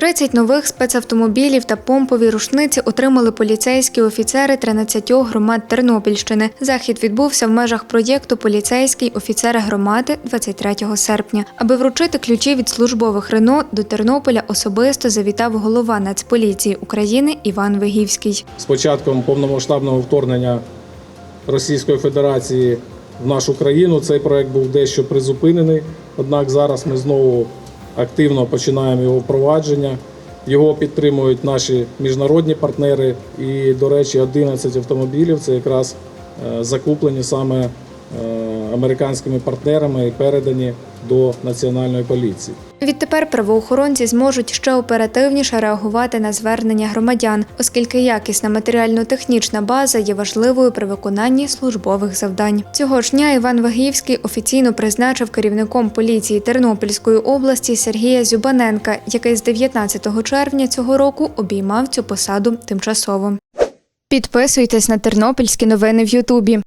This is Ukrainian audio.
30 нових спецавтомобілів та помпові рушниці отримали поліцейські офіцери 13 громад Тернопільщини. Захід відбувся в межах проєкту Поліцейський офіцери громади 23 серпня. Аби вручити ключі від службових Рено до Тернополя особисто завітав голова Нацполіції України Іван Вигівський. з початком повномасштабного вторгнення Російської Федерації в нашу країну цей проект був дещо призупинений. Однак зараз ми знову активно починаємо його впровадження. Його підтримують наші міжнародні партнери. І, до речі, 11 автомобілів це якраз е, закуплені саме американськими партнерами і передані до національної поліції. Відтепер правоохоронці зможуть ще оперативніше реагувати на звернення громадян, оскільки якісна матеріально-технічна база є важливою при виконанні службових завдань. Цього ж дня Іван Вагіївський офіційно призначив керівником поліції Тернопільської області Сергія Зюбаненка, який з 19 червня цього року обіймав цю посаду тимчасово. Підписуйтесь на тернопільські новини в Ютубі.